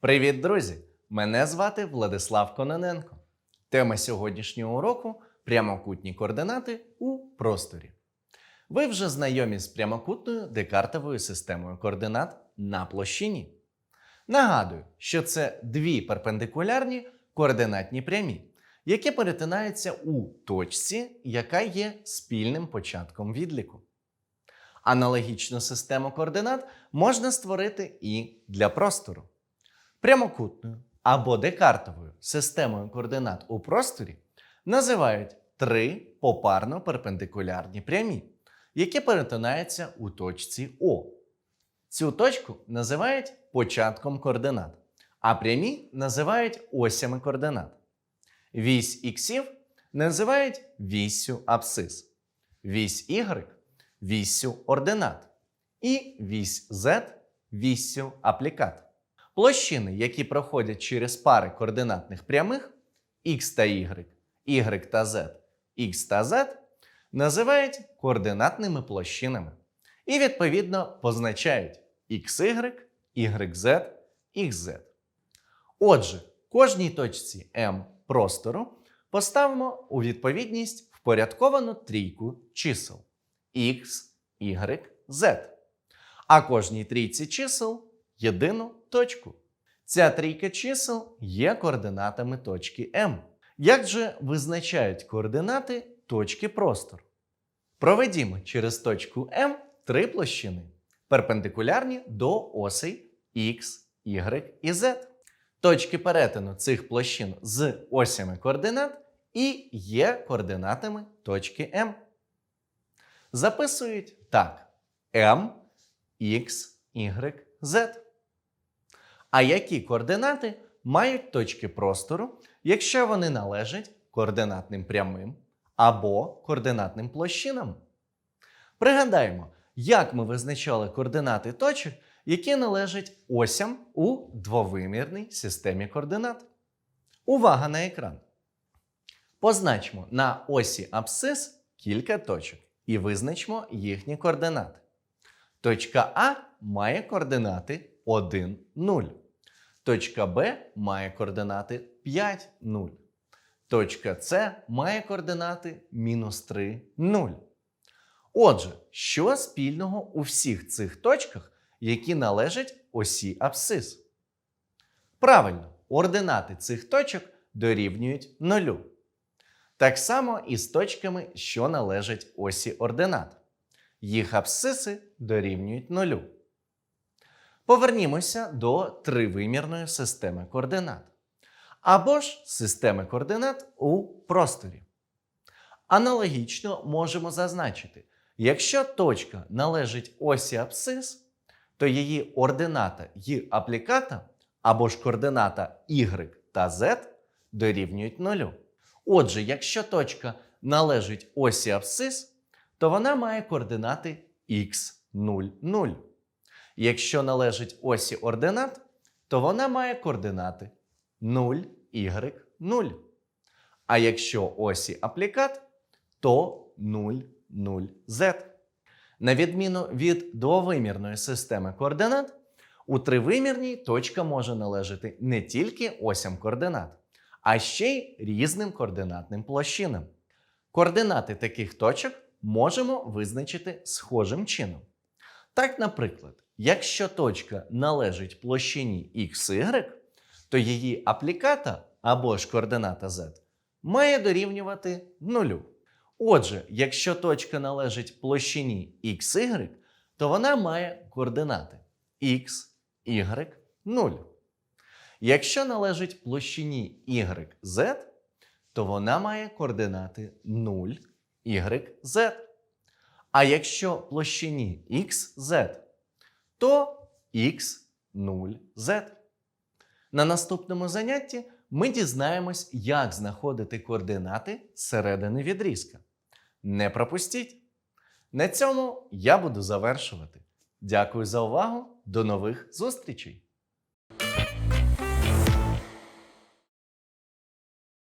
Привіт, друзі! Мене звати Владислав Кононенко. Тема сьогоднішнього уроку прямокутні координати у просторі. Ви вже знайомі з прямокутною декартовою системою координат на площині. Нагадую, що це дві перпендикулярні координатні прямі, які перетинаються у точці, яка є спільним початком відліку. Аналогічну систему координат можна створити і для простору. Прямокутною або декартовою системою координат у просторі називають три попарно перпендикулярні прямі, які перетинаються у точці О. Цю точку називають початком координат, а прямі називають осями координат. Вісь іксів називають віссю абсцис, вісь y – віссю ординат і вісь z – віссю аплікат. Площини, які проходять через пари координатних прямих x та y, y та z, x та z, називають координатними площинами і відповідно позначають xy, yz, xz. Отже, кожній точці m простору поставимо у відповідність впорядковану трійку чисел x, y, z, а кожній трійці чисел єдину точку. Ця трійка чисел є координатами точки М. Як же визначають координати точки простору? Проведімо через точку М три площини, перпендикулярні до осей X, Y і Z. Точки перетину цих площин з осями координат і є координатами точки М. Записують так: M, X, Y, Z. А які координати мають точки простору, якщо вони належать координатним прямим або координатним площинам? Пригадаємо, як ми визначали координати точок, які належать осям у двовимірній системі координат. Увага на екран. Позначмо на осі абсцис кілька точок і визначмо їхні координати. Точка А має координати 1, 0. Точка Б має координати 5, 0. Точка С має координати мінус 3, 0. Отже, що спільного у всіх цих точках, які належать осі абсцис? Правильно, ординати цих точок дорівнюють 0. Так само і з точками, що належать осі ординат. Їх абсциси дорівнюють 0. Повернімося до тривимірної системи координат. Або ж системи координат у просторі. Аналогічно можемо зазначити, якщо точка належить осі абсцис, то її ордината й апліката або ж координата y та z дорівнюють нулю. Отже, якщо точка належить осі абсцис, то вона має координати x 0, 0. Якщо належить осі ординат, то вона має координати 0, y, 0. А якщо осі аплікат, то 0, 0, z. На відміну від двовимірної системи координат, у тривимірній точка може належати не тільки осям координат, а ще й різним координатним площинам. Координати таких точок можемо визначити схожим чином. Так, наприклад, якщо точка належить площині XY, то її апліката або ж координата z має дорівнювати нулю. Отже, якщо точка належить площині XY, то вона має координати x, y, 0. Якщо належить площині YZ, то вона має координати 0, y, z. А якщо площині xz, то x 0 z. На наступному занятті ми дізнаємось, як знаходити координати середини відрізка. Не пропустіть! На цьому я буду завершувати. Дякую за увагу. До нових зустрічей!